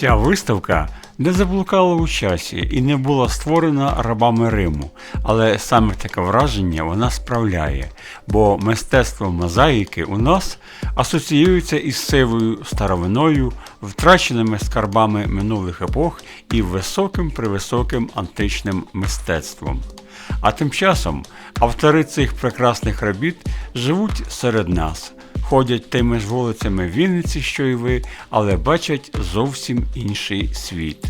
Ця виставка не заблукала у часі і не була створена рабами Риму, але саме таке враження вона справляє, бо мистецтво мозаїки у нас асоціюється із сивою старовиною, втраченими скарбами минулих епох і високим привисоким античним мистецтвом. А тим часом автори цих прекрасних робіт живуть серед нас, ходять тими ж вулицями Вінниці, що й ви, але бачать зовсім інший світ.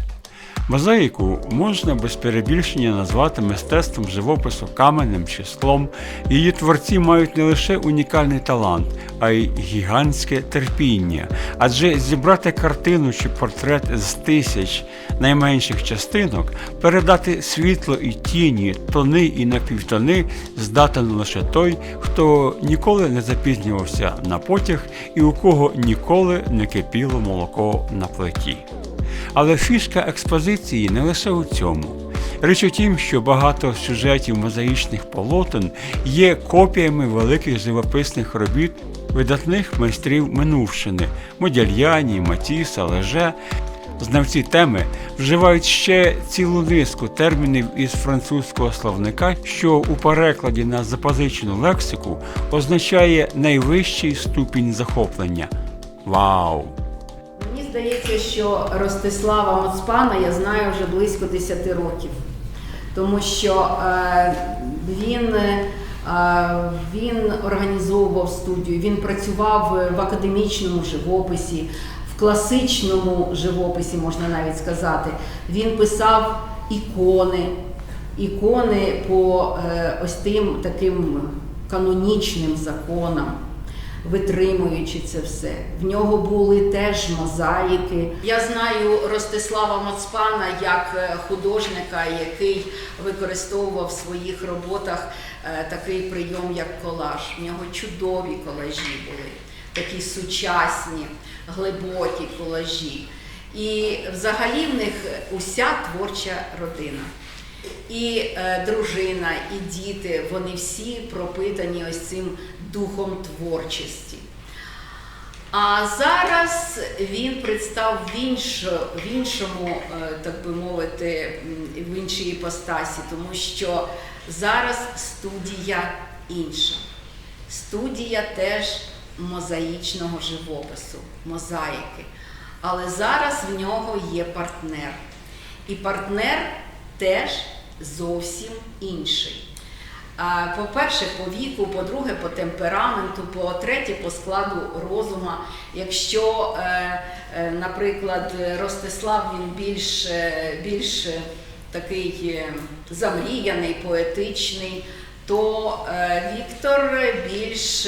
Мозаїку можна без перебільшення назвати мистецтвом живопису каменем чи склом. Її творці мають не лише унікальний талант, а й гігантське терпіння. Адже зібрати картину чи портрет з тисяч найменших частинок, передати світло і тіні, тони і напівтони здатен лише той, хто ніколи не запізнювався на потяг і у кого ніколи не кипіло молоко на плиті. Але фішка експозиції не лише у цьому. Річ у тім, що багато сюжетів мозаїчних полотен є копіями великих живописних робіт видатних майстрів минувшини Модільяні, Матіса, Леже. Знавці теми вживають ще цілу низку термінів із французького словника, що у перекладі на запозичену лексику означає найвищий ступінь захоплення. Вау! Мені здається, що Ростислава Моцпана я знаю вже близько 10 років, тому що е, він, е, він організовував студію, він працював в академічному живописі, в класичному живописі, можна навіть сказати. Він писав ікони, ікони по е, ось тим таким канонічним законам витримуючи це все. В нього були теж мозаїки. Я знаю Ростислава Моцпана як е, художника, який використовував в своїх роботах такий прийом, як колаж. В нього чудові колажі були, такі сучасні, глибокі колажі. І взагалі в них уся творча родина. І е, дружина, і діти, вони всі пропитані ось цим духом творчості. А зараз він представ в, інш, в іншому, е, так би мовити, в іншій іпостасі, тому що зараз студія інша. Студія теж мозаїчного живопису, мозаїки. Але зараз в нього є партнер. І партнер теж зовсім інший. По-перше, по віку, по-друге, по темпераменту, по-третє, по складу розума. Якщо, е, е, наприклад, Ростислав він більш, е, більш такий замріяний, поетичний, то Віктор більш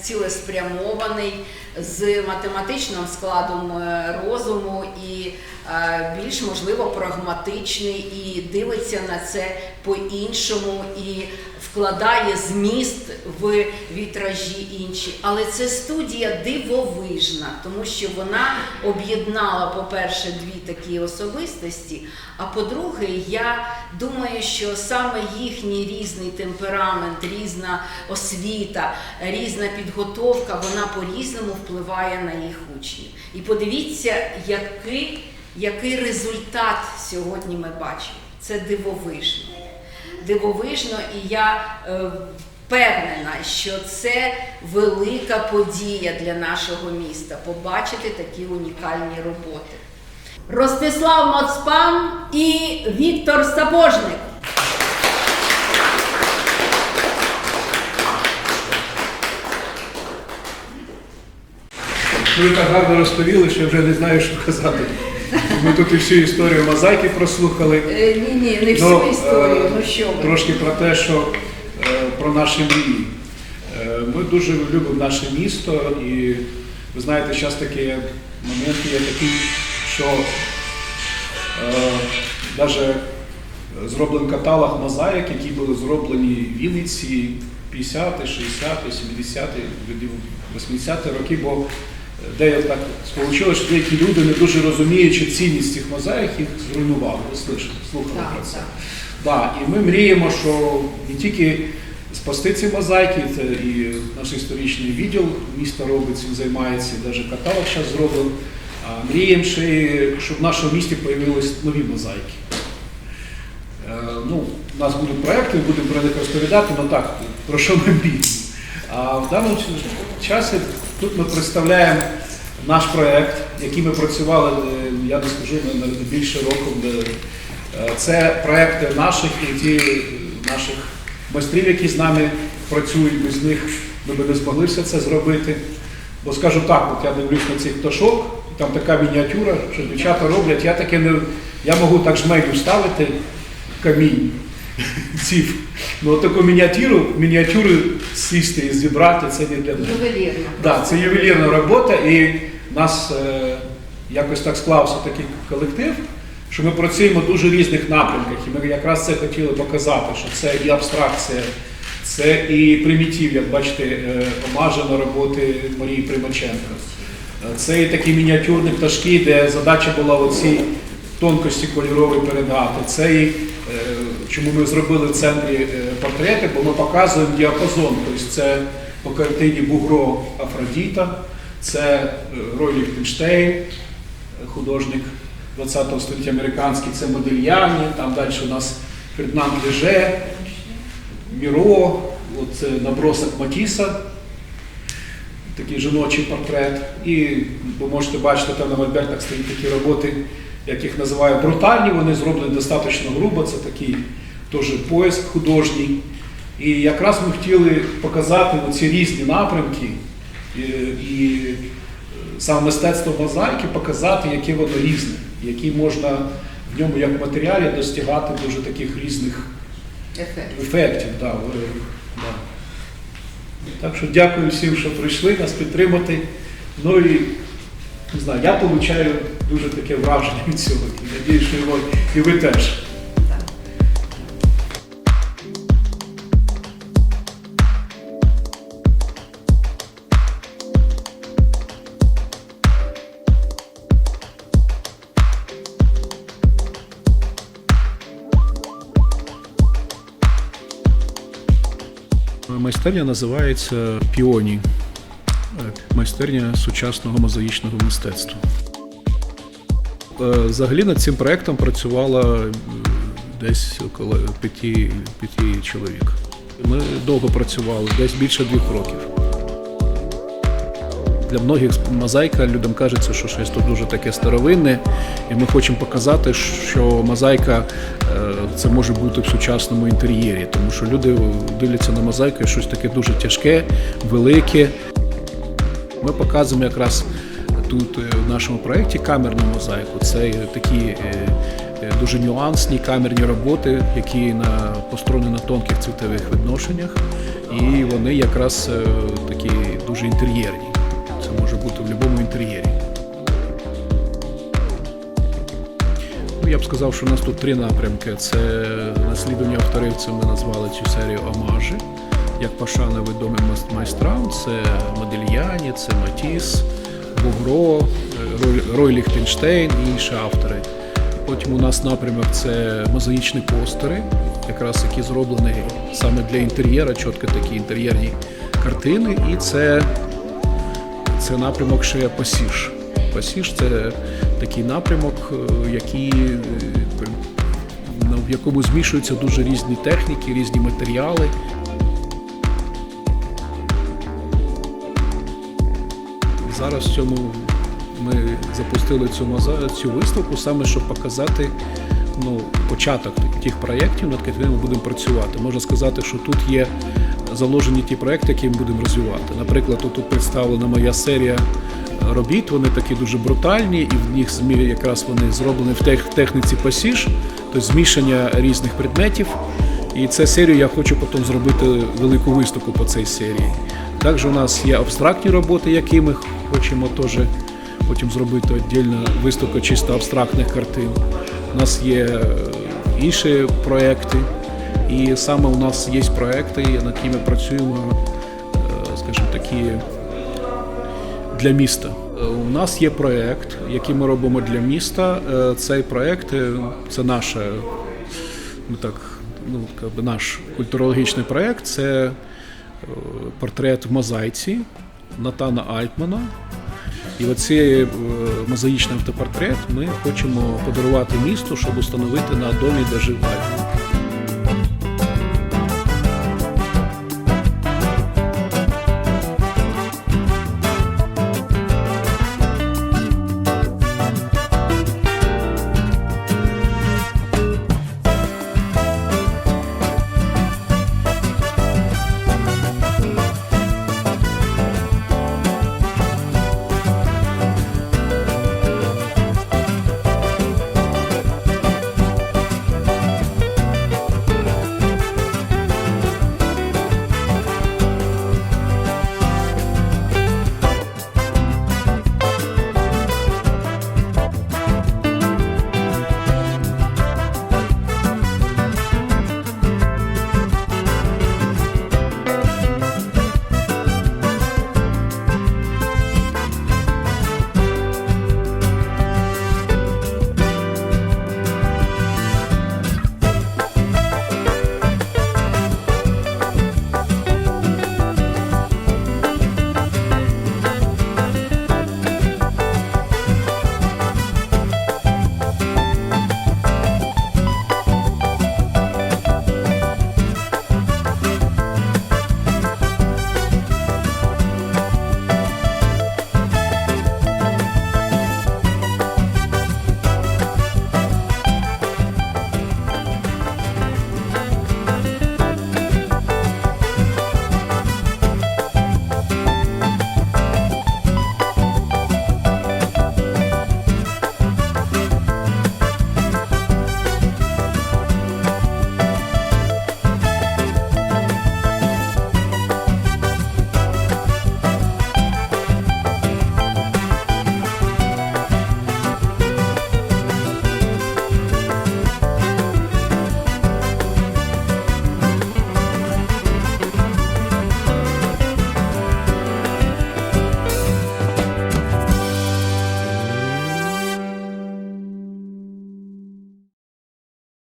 цілеспрямований з математичним складом е, розуму і е, більш можливо прагматичний і дивиться на це по-іншому і вкладає зміст в вітражі інші. Але це студія дивовижна, тому що вона об'єднала, по-перше, дві такі особистості. А по-друге, я думаю, що саме їхній різний темперамент, різна освіта, різна підготовка, вона по-різному впливає на їх учнів. І подивіться, який, який результат сьогодні ми бачимо. Це дивовижно. Дивовижно, і я е, впевнена, що це велика подія для нашого міста побачити такі унікальні роботи. Ростислав Моцпан і Віктор Сапожник. Ви так гарно розповіли, що я вже не знаю, що казати. Ми тут і всю історію мозаїки прослухали. Е, ні, ні, не всю Ну, історію. е, Ну що ви? Трошки про те, що е, про наші мрії. Ми дуже любимо наше місто, і ви знаєте, зараз такі моменти є такі, що навіть зроблений каталог мозаїк, які були зроблені в Вінниці 50, 60, 70-ті, 80-ті роки, бо де я так сполучило, що деякі люди, не дуже розуміючи цінність цих мозаїк, їх зруйнували. Ви слышали, слухали про це. Да, і ми мріємо, що не тільки спасти ці мозаїки, це і наш історичний відділ міста робить, цим займається, і навіть каталог зараз зроблений, А мріємо ще, щоб в нашому місті з'явились нові мозаїки. Е, Ну, у нас будуть проекти, будемо про них розповідати, але так, про що ми мріємо. А в даному часі тут ми представляємо наш проект, який ми працювали, е, я не скажу, наверно, більше року. е, Це проекти наших і ті наших майстрів, які з нами працюють, без них ми б не змогли все це зробити. Бо скажу так, от я дивлюсь на цих пташок, там така мініатюра, що дівчата роблять, я таке не. Я можу так жмейку ставити камінь. Ців. Ну, от таку мініатюру, мініатюру сісти і зібрати, це не для. Ювелірно. Да, це ювелірна робота, і нас е, якось так склався такий колектив, що ми працюємо в дуже різних напрямках. І ми якраз це хотіли показати, що це і абстракція, це і примітив, як бачите, е, омажа на роботи Марії Примаченко. Це і такі мініатюрні пташки, де задача була оці тонкості кольорові передати. Це і е, чому ми зробили в центрі е, портрети, бо ми показуємо діапазон. Тобто це по картині Бугро Афродіта, це е, Рой Ліхтенштейн, художник 20 століття американський, це Модельяні, там далі у нас Фердинанд Леже, Міро, от е, набросок Матіса, такий жіночий портрет. І ви можете бачити, там на мольбертах стоять такі роботи, як їх називаю брутальні, вони зроблені достатньо грубо, це такий теж поиск художній. І якраз ми хотіли показати ці різні напрямки і, і е, саме мистецтво мозаїки показати, яке воно різне, які можна в ньому як матеріалі достигати дуже таких різних Ефект. ефектів. Да, да. Так що дякую всім, що прийшли нас підтримати. Ну і не знаю, я отримую дуже таке враження від цього. І надію, що його і ви теж. Майстерня називається Піоні. Майстерня сучасного мозаїчного мистецтва. Е, Взагалі над цим проєктом працювало десь около п'яти, чоловік. Ми довго працювали, десь більше двох років. Для многих мозаїка людям кажеться, що щось тут дуже таке старовинне, і ми хочемо показати, що мозаїка е, це може бути в сучасному інтер'єрі, тому що люди дивляться на мозаїку щось таке дуже тяжке, велике. Ми показуємо якраз тут е, в нашому проєкті камерну мозаїку. Це такі е, е, дуже нюансні камерні роботи, які на, построєні на тонких цвітових відношеннях, і вони якраз такі дуже інтер'єрні. Це може бути в будь-якому інтер'єрі. Ну, я б сказав, що у нас тут три напрямки: це наслідування авторів, це ми назвали цю серію Омажі. Як пошана відомим майстрам, це Модельяні, це Матіс, Бугро, е, Рой- Ліхтенштейн і інші автори. Потім у нас напрямок це мозаїчні постери, якраз які зроблені саме для інтер'єра, чітко такі інтер'єрні картини. І це це напрямок ще пасіж. Пасіж це такий напрямок, е, який, е, в якому змішуються дуже різні техніки, різні матеріали. Зараз в цьому ми запустили цю цю виставку саме щоб показати ну, початок тих проєктів, над якими ми будемо працювати. Можна сказати, що тут є заложені ті проєкти, які ми будемо розвивати. Наприклад, тут представлена моя серія робіт, вони такі дуже брутальні, і в них якраз вони зроблені в техніці пасіж, тобто змішання різних предметів. І цю серію я хочу потім зробити велику виставку по цій серії. Також у нас є абстрактні роботи, які ми хочемо теж потім зробити віддільна виставка чисто абстрактних картин. У нас є е, інші проекти, і саме у нас є проекти, над якими працюємо, е, скажімо такі, для міста. Е, У нас є проект, який ми робимо для міста. Цей проект е, це наше, ну так, ну, наш культурологічний проект. Це портрет в мозаїці Натана Альтмана. І оцей е, мозаїчний автопортрет ми хочемо подарувати місту, щоб установити на домі, де жив Альф.